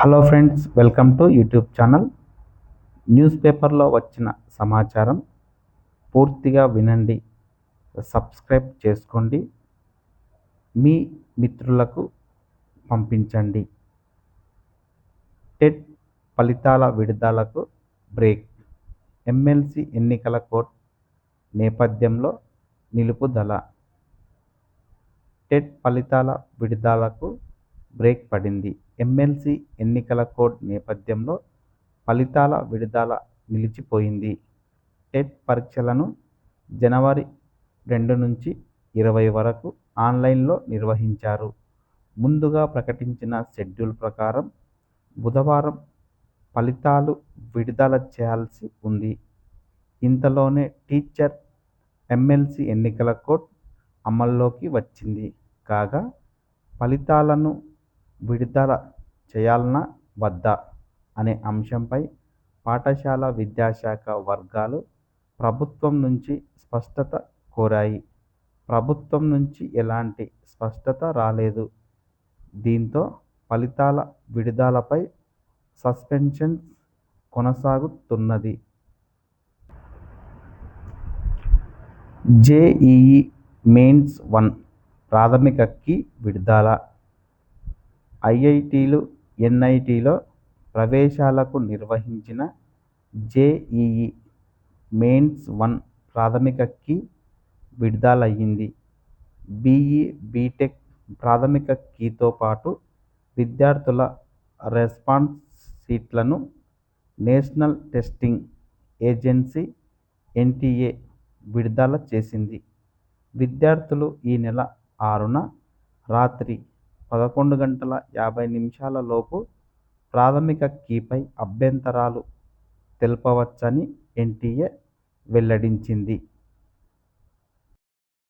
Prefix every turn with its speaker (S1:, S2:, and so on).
S1: Hello friends welcome to YouTube channel. News పేపర్లో వచ్చిన సమాచారం పూర్తిగా వినండి సబ్స్క్రైబ్ చేసుకోండి మీ మిత్రులకు పంపించండి. టెట్ ఫలితాల విడుదలకు బ్రేక్. ఎమ్మెల్సీ ఎన్నికల కోర్టు నేపథ్యంలో నిలుపుదల. టెట్ ఫలితాల విడుదలకు బ్రేక్ పడింది. ఎమ్మెల్సీ ఎన్నికల కోడ్ నేపథ్యంలో ఫలితాల విడుదల నిలిచిపోయింది. టెట్ పరీక్షలను జనవరి రెండు నుంచి ఇరవై వరకు ఆన్లైన్లో నిర్వహించారు. ముందుగా ప్రకటించిన షెడ్యూల్ ప్రకారం బుధవారం ఫలితాలు విడుదల చేయాల్సి ఉంది. ఇంతలోనే టీచర్ ఎమ్మెల్సీ ఎన్నికల కోడ్ అమల్లోకి వచ్చింది. కాగా ఫలితాలను విడుదల చేయాలనా వద్దా అనే అంశంపై పాఠశాల విద్యాశాఖ వర్గాలు ప్రభుత్వం నుంచి స్పష్టత కోరాయి. ప్రభుత్వం నుంచి ఎలాంటి స్పష్టత రాలేదు. దీంతో ఫలితాల విడుదలపై సస్పెన్షన్ కొనసాగుతున్నది. జేఈఈ మెయిన్స్ వన్ ప్రాథమికకి విడుదల ఐఐటీలు ఎన్ఐటీలో ప్రవేశాలకు నిర్వహించిన జేఈఈ మెయిన్స్ వన్ ప్రాథమిక కీ విడుదలయ్యింది. బీఈ బీటెక్ ప్రాథమిక కీతో పాటు విద్యార్థుల రెస్పాన్స్ షీట్లను నేషనల్ టెస్టింగ్ ఏజెన్సీ ఎన్టీఏ విడుదల చేసింది. విద్యార్థులు ఈ నెల ఆరున రాత్రి పదకొండు గంటల యాభై నిమిషాల లోపు ప్రాథమిక కీపై అభ్యంతరాలు తెలుపవచ్చని ఎన్టీఏ వెల్లడించింది.